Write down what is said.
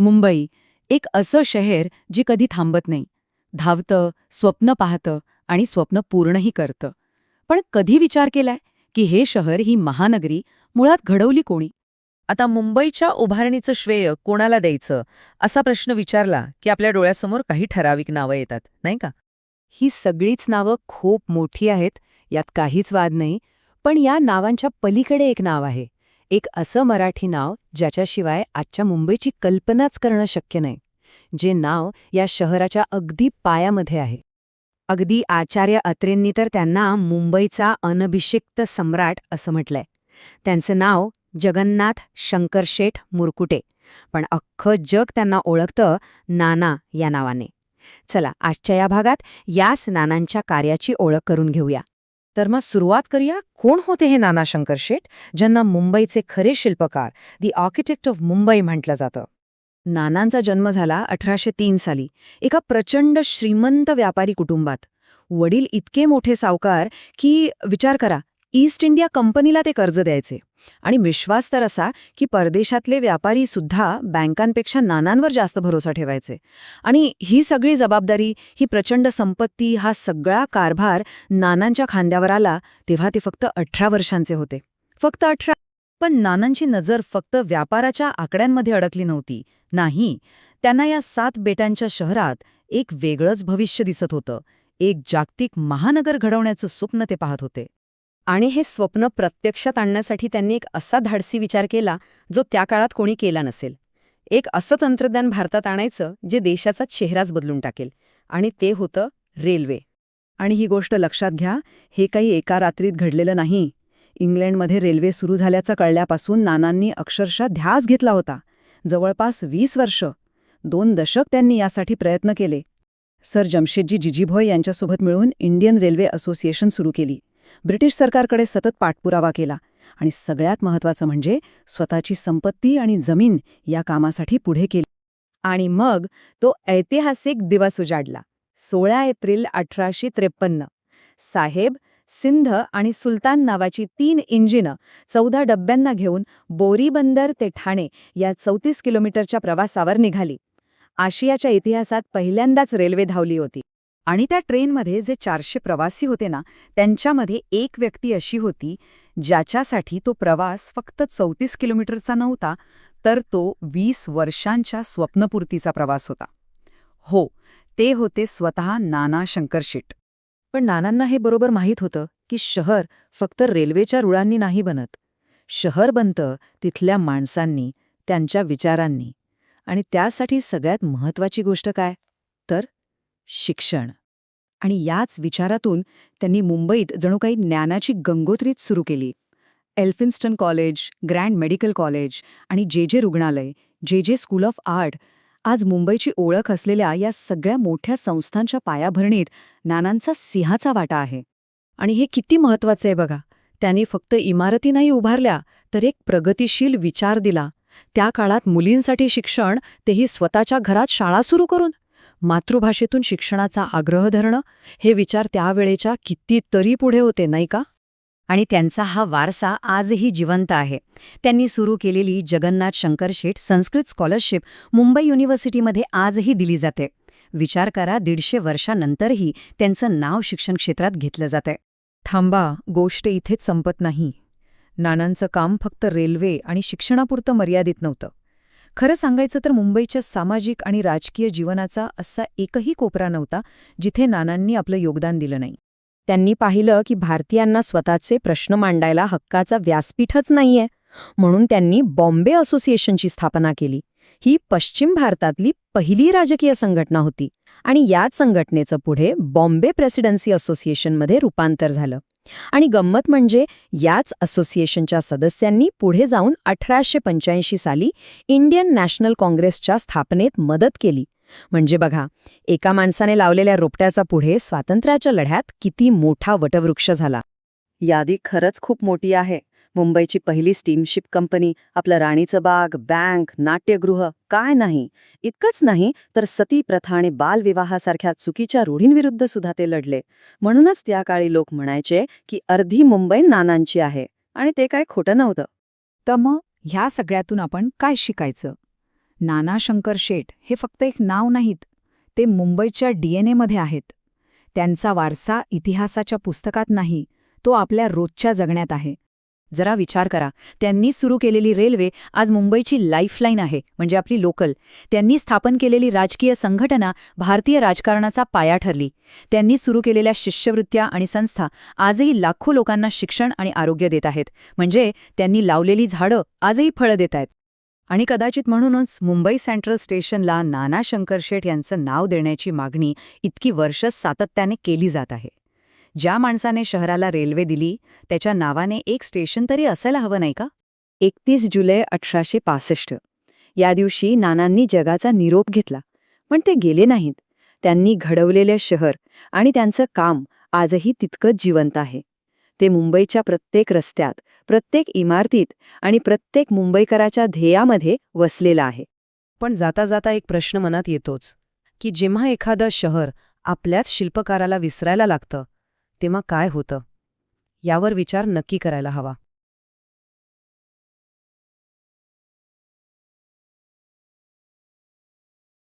मुंबई एक असं शहर जे कधी थांबत नाही. धावतं स्वप्न पाहतं आणि स्वप्न पूर्णही करतं. पण कधी विचार केलाय की हे शहर ही महानगरी मुळात घडवली कोणी? आता मुंबईच्या उभारणीचं श्रेय कोणाला द्यायचं असा प्रश्न विचारला की आपल्या डोळ्यासमोर काही ठराविक नावं येतात नाही का? ही सगळीच नावं खूप मोठी आहेत यात काहीच वाद नाही पण या नावांच्या पलीकडे एक नाव आहे. एक असं मराठी नाव ज्याच्याशिवाय आजच्या मुंबईची कल्पनाच करणं शक्य नाही जे नाव या शहराच्या अगदी पायामध्ये आहे. अगदी आचार्य अत्रेंनी तर त्यांना मुंबईचा अनभिषिक्त सम्राट असं म्हटलंय. त्यांचं नाव जगन्नाथ शंकरशेठ मुरकुटे पण अख्खं जग त्यांना ओळखतं नाना या नावाने. चला आजच्या या भागात याच नानांच्या कार्याची ओळख करून घेऊया. तर मग सुरुवात करूया. कोण होते हे नाना शंकर शेठ ज्यांना मुंबईचे खरे शिल्पकार दी आर्किटेक्ट ऑफ मुंबई म्हटलं जातं? नानांचा जन्म झाला अठराशे तीन साली एका प्रचंड श्रीमंत व्यापारी कुटुंबात. वडील इतके मोठे सावकार की विचार करा ईस्ट इंडिया कंपनीला ते कर्ज द्यायचे. आणि विश्वास तर असा की परदेशातले व्यापारी सुद्धा बँकांपेक्षा नानांवर जास्त भरोसा ठेवायचे. आणि ही सगळी जबाबदारी ही प्रचंड संपत्ती हा सगळा कारभार नानांच्या खांद्यावर आला तेव्हा ते फक्त अठरा वर्षांचे होते. फक्त अठरा पण नानांची नजर फक्त व्यापाराच्या आकड्यांमध्ये अडकली नव्हती. नाही त्यांना या सात बेटांच्या शहरात एक वेगळंच भविष्य दिसत होतं. एक जागतिक महानगर घडवण्याचं स्वप्न ते पाहत होते. आणि हे स्वप्न प्रत्यक्षात आणण्यासाठी त्यांनी एक असा धाडसी विचार केला जो त्या काळात कोणी केला नसेल. एक असं तंत्रज्ञान भारतात आणायचं जे देशाचा चेहराच बदलून टाकेल. आणि ते होतं रेल्वे. आणि ही गोष्ट लक्षात घ्या हे काही एका रात्रीत घडलेलं नाही. इंग्लंडमध्ये रेल्वे सुरू झाल्याचं कळल्यापासून नानांनी अक्षरशः ध्यास घेतला होता. जवळपास वीस वर्ष. दोन दशक त्यांनी यासाठी प्रयत्न केले. सर जमशेदजी जिजीभॉय यांच्यासोबत मिळून इंडियन रेल्वे असोसिएशन सुरू केली. ब्रिटिश सरकारकडे सतत पाठपुरावा केला आणि सगळ्यात महत्त्वाचं म्हणजे स्वतःची संपत्ती आणि जमीन या कामासाठी पुढे केली. आणि मग तो ऐतिहासिक दिवस उजाडला. सोळा एप्रिल अठराशे त्रेपन्न. साहेब सिंध आणि सुलतान नावाची तीन इंजिनं चौदा डब्यांना घेऊन बोरीबंदर ते ठाणे या चौतीस किलोमीटरच्या प्रवासावर निघाली. आशियाच्या इतिहासात पहिल्यांदाच रेल्वे धावली होती. आणि त्या ट्रेनमध्ये जे चारशे प्रवासी होते ना त्यांच्यामध्ये एक व्यक्ती अशी होती ज्याच्यासाठी तो प्रवास फक्त चौतीस किलोमीटरचा नव्हता तर तो वीस वर्षांच्या स्वप्नपूर्तीचा प्रवास होता. हो ते होते स्वतः नाना शंकरशेट पण नानांना हे बरोबर माहीत होतं की शहर फक्त रेल्वेच्या रुळांनी नाही बनत. शहर बनतं तिथल्या माणसांनी त्यांच्या विचारांनी. आणि त्यासाठी सगळ्यात महत्वाची गोष्ट काय? तर शिक्षण. आणि याच विचारातून त्यांनी मुंबईत जणू काही ज्ञानाची गंगोत्रीच सुरू केली. Elphinstone college grand medical college आणि जे जे रुग्णालय जे जे स्कूल ऑफ आर्ट आज मुंबईची ओळख असलेल्या या सगळ्या मोठ्या संस्थांच्या पायाभरणीत नानांचा सिंहाचा वाटा आहे. आणि हे किती महत्वाचं आहे बघा. त्यांनी फक्त इमारती नाही उभारल्या तर एक प्रगतिशील विचार दिला. त्या काळात मुलींसाठी शिक्षण तेही स्वतःच्या घरात शाळा सुरू करून. मातृभाषेतून शिक्षणाचा आग्रह धरणं हे विचार त्यावेळेच्या कितीतरी पुढे होते नाही का? आणि त्यांचा हा वारसा आजही जिवंत आहे. त्यांनी सुरू केलेली जगन्नाथ शंकरशेठ संस्कृत स्कॉलरशिप मुंबई युनिव्हर्सिटीमध्ये आजही दिली जाते. विचार करा दीडशे वर्षानंतरही त्यांचं नाव शिक्षण क्षेत्रात घेतलं जातंय. थांबा गोष्ट इथेच संपत नाही. नानांचं काम फक्त रेल्वे आणि शिक्षणापुरतं मर्यादित नव्हतं. खरं सांगायचं तर मुंबईच्या सामाजिक आणि राजकीय जीवनाचा असा एकही कोपरा नव्हता जिथे नानांनी आपलं योगदान दिलं नाही. त्यांनी पाहिलं की भारतीयांना स्वतःचे प्रश्न मांडायला हक्काचा व्यासपीठच नाहीये. म्हणून त्यांनी बॉम्बे असोसिएशनची स्थापना केली. ही पश्चिम भारतातली पहिली राजकीय संघटना होती आणि याच संघटनेचं पुढे बॉम्बे प्रेसिडेन्सी असोसिएशनमध्ये रूपांतर झालं. आणि गंमत म्हणजे याच असोसिएशनच्या सदस्यांनी पुढे जाऊन अठराशे पंच्याऐंशी साली इंडियन नॅशनल काँग्रेसच्या स्थापनेत मदत केली. म्हणजे बघा एका माणसाने लावलेल्या रोपट्याचा पुढे स्वातंत्र्याच्या लढ्यात किती मोठा वटवृक्ष झाला. यादी खरंच खूप मोठी आहे. मुंबईची पहिली स्टीमशिप कंपनी आपलं राणीचं बाग बँक नाट्यगृह काय नाही. इतकंच नाही तर सती प्रथा आणि बालविवाहासारख्या चुकीच्या रूढींविरुद्ध सुद्धा ते लढले. म्हणूनच त्या काळी लोक म्हणायचे की अर्धी मुंबई नानांची आहे आणि ते काय खोटं नव्हतं. तर मग ह्या सगळ्यातून आपण काय शिकायचं? नाना शंकर शेठ हे फक्त एक नाव नाहीत ते मुंबईच्या डीएनएमध्ये आहेत. त्यांचा वारसा इतिहासाच्या पुस्तकात नाही तो आपल्या रोजच्या जगण्यात आहे. जरा विचार करा. त्यांनी सुरू केलेली रेल्वे आज मुंबईची लाईफलाईन आहे म्हणजे आपली लोकल. त्यांनी स्थापन केलेली राजकीय संघटना भारतीय राजकारणाचा पाया ठरली. त्यांनी सुरू केलेल्या शिष्यवृत्त्या आणि संस्था आजही लाखो लोकांना शिक्षण आणि आरोग्य देत आहेत. म्हणजे त्यांनी लावलेली झाडं आजही फळं देत आहेत. आणि कदाचित म्हणूनच मुंबई सेंट्रल स्टेशनला नाना शंकर शेठ यांचं नाव देण्याची मागणी इतकी वर्ष सातत्याने केली जात आहे. ज्या माणसाने शहराला रेल्वे दिली त्याच्या नावाने एक स्टेशन तरी असायला हवं नाही का? एकतीस जुलै अठराशे पासष्ट. या दिवशी नानांनी जगाचा निरोप घेतला पण ते गेले नाहीत. त्यांनी घडवलेले शहर आणि त्यांचं काम आजही तितकंच जिवंत आहे. ते मुंबईच्या प्रत्येक रस्त्यात प्रत्येक इमारतीत आणि प्रत्येक मुंबईकराच्या ध्येयामध्ये वसलेलं आहे. पण जाता जाता एक प्रश्न मनात येतोच की जेव्हा एखादं शहर आपल्याच शिल्पकाराला विसरायला लागतं तेव्हा काय होतं? यावर विचार नक्की करायला हवा.